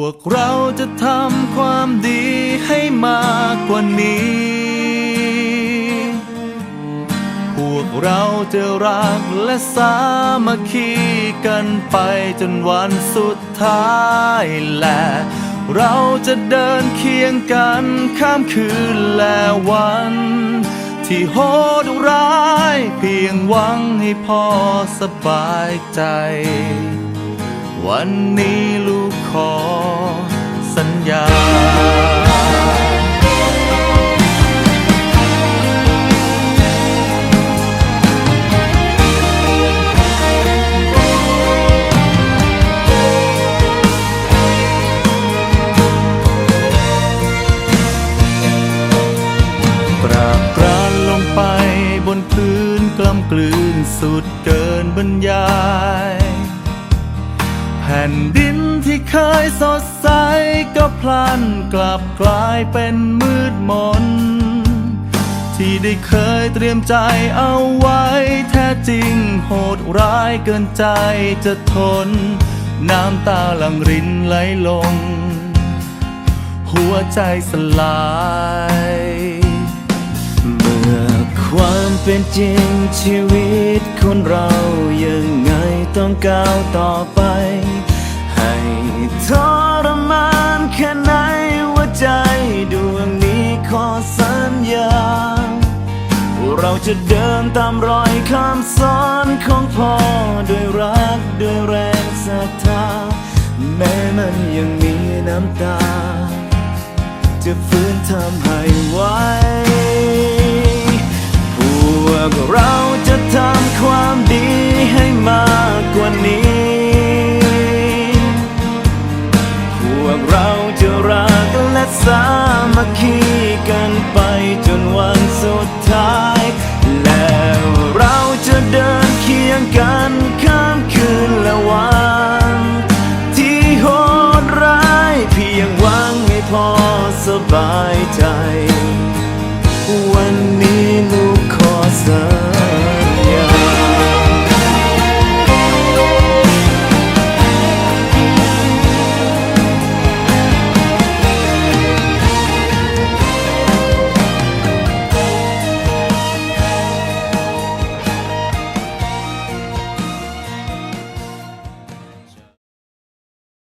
วกเราจะทำความดีให้มากกว่านี้ พวกเราจะรักและสามัคคีกันไปจนวันสุดท้ายและ เราจะเดินเคียงกันข้ามคืนและวัน ที่โหดร้าย เพียงหวังให้พ่อสบายใจ วันนี้ลูกขอสัญญาปราบปรานลงไปบนพื้นกล้ำกลืนสุดเกินบรรยาย ผ่นดินที่เคยสดใสก็พลันกลับกลายเป็นมืดมน ที่ได้เคยเตรียมใจเอาไว้ แท้จริงโหดร้ายเกินใจจะทน น้ำตาหลังรินไหลลง หัวใจสลายเมื่อความเป็นจริงชีวิตคนเรายังไงต้องก้าวต่อไป ทรมานแค่ไหนหัวใจดวงนี้ขอสัญญา เราจะเดินตามรอยคำสอนของพ่อด้วยรักด้วยแรงศรัทธา แม้มันยังมีน้ำตา จะฟื้นทำให้ไหวพวกเราายใจ วัน